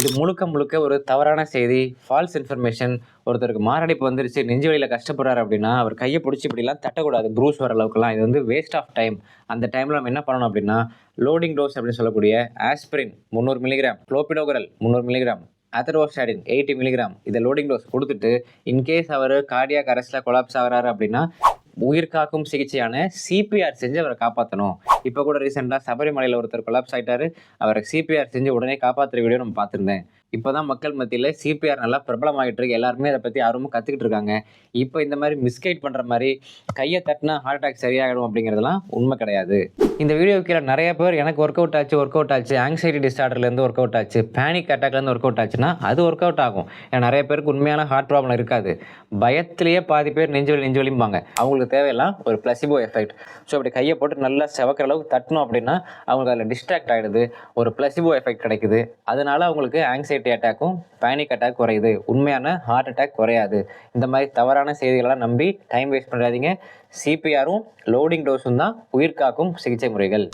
இது முழுக்க முழுக்க ஒரு தவறான செய்தி ஃபால்ஸ் இன்ஃபர்மேஷன் ஒருத்தருக்கு மாரடைப்பு வந்துருச்சு நெஞ்சு வழியில் கஷ்டப்படுறாரு அப்படின்னா அவர் கையை பிடிச்சி இப்படிலாம் தட்டக்கூடாது. ப்ரூஸ் வர அளவுக்குலாம். இது வந்து வேஸ்ட் ஆஃப் டைம் அந்த டைமில் நம்ம என்ன பண்ணணும் அப்படின்னா லோடிங் டோஸ் அப்படின்னு சொல்லக்கூடிய ஆஸ்பிரின் முந்நூறு மில்லிகிராம் குளோபிடோகரல் முந்நூறு மில்லிகிராம் அத்தரோஸ்டாடின் எயிட்டி மில்லிகிராம் இதை லோடிங் டோஸ் கொடுத்துட்டு இன்கேஸ் அவர் கார்டியாக் அரெஸ்ட்டில் கொலாப்ஸ் ஆகிறாரு அப்படின்னா உயிர் காக்கும் சிகிச்சையான சிபிஆர் செஞ்சு அவரை காப்பாற்றணும் இப்போ கூட ரீசெண்டாக சபரிமலையில் ஒருத்தர் கொலாப்ஸ் ஆகிட்டாரு அவரை சிபிஆர் செஞ்சு உடனே காப்பாற்றுற வீடியோ நம்ம பார்த்துருந்தேன். இப்போ தான் மக்கள் மத்தியில் சிபிஆர் நல்லா பிரபலமாகிட்டு இருக்கு. எல்லாருமே அதை பற்றி ஆர்வமாக கற்றுக்கிட்டு இருக்காங்க. இப்போ இந்த மாதிரி மிஸ்கைட் பண்ணுற மாதிரி கையை தட்டினா ஹார்ட் அட்டாக் சரியாகிடும் அப்படிங்கிறதுலாம் உண்மை கிடையாது. இந்த வீடியோ கீழே நிறைய பேர் எனக்கு ஒர்க் அவுட் ஆச்சு ஒர்க் அவுட் ஆச்சு ஆங்ஸைட்டி டிஸார்டர்லேருந்து ஒர்க் அவுட் ஆச்சு பேனிக் அட்டாக்லேருந்து ஒர்க் அவுட் ஆச்சுன்னா அது ஒர்க் அவுட் ஆகும். ஏன்னா நிறைய பேருக்கு உண்மையான ஹார்ட் ப்ராப்ளம் இருக்காது. பயத்திலேயே பாதி பேர் நெஞ்சுவலி நெஞ்சுவலிம்பாங்க அவங்களுக்கு தேவையெல்லாம் ஒரு பிளசிபோ எஃபெக்ட் ஸோ அப்படி கையை போட்டு நல்லா செவக்கிற அளவுக்கு தட்டணும் அப்படின்னா அவங்களுக்கு அதில் டிஸ்ட்ராக்ட் ஆகிடுது ஒரு பிளசிபோ எஃபெக்ட் கிடைக்குது. அதனால அவங்களுக்கு ஆங்ஸைட்டி அட்டாக்கும் பேனிக் அட்டாக் குறையுது. உண்மையான ஹார்ட் அட்டாக் குறையாது. இந்த மாதிரி தவறான செய்திகளெல்லாம் நம்பி டைம் வேஸ்ட் பண்ணுறாதீங்க சிபிஆரும் லோடிங் டோஸும் தான் உயிர் காக்கும் சிகிச்சை முறைகள்.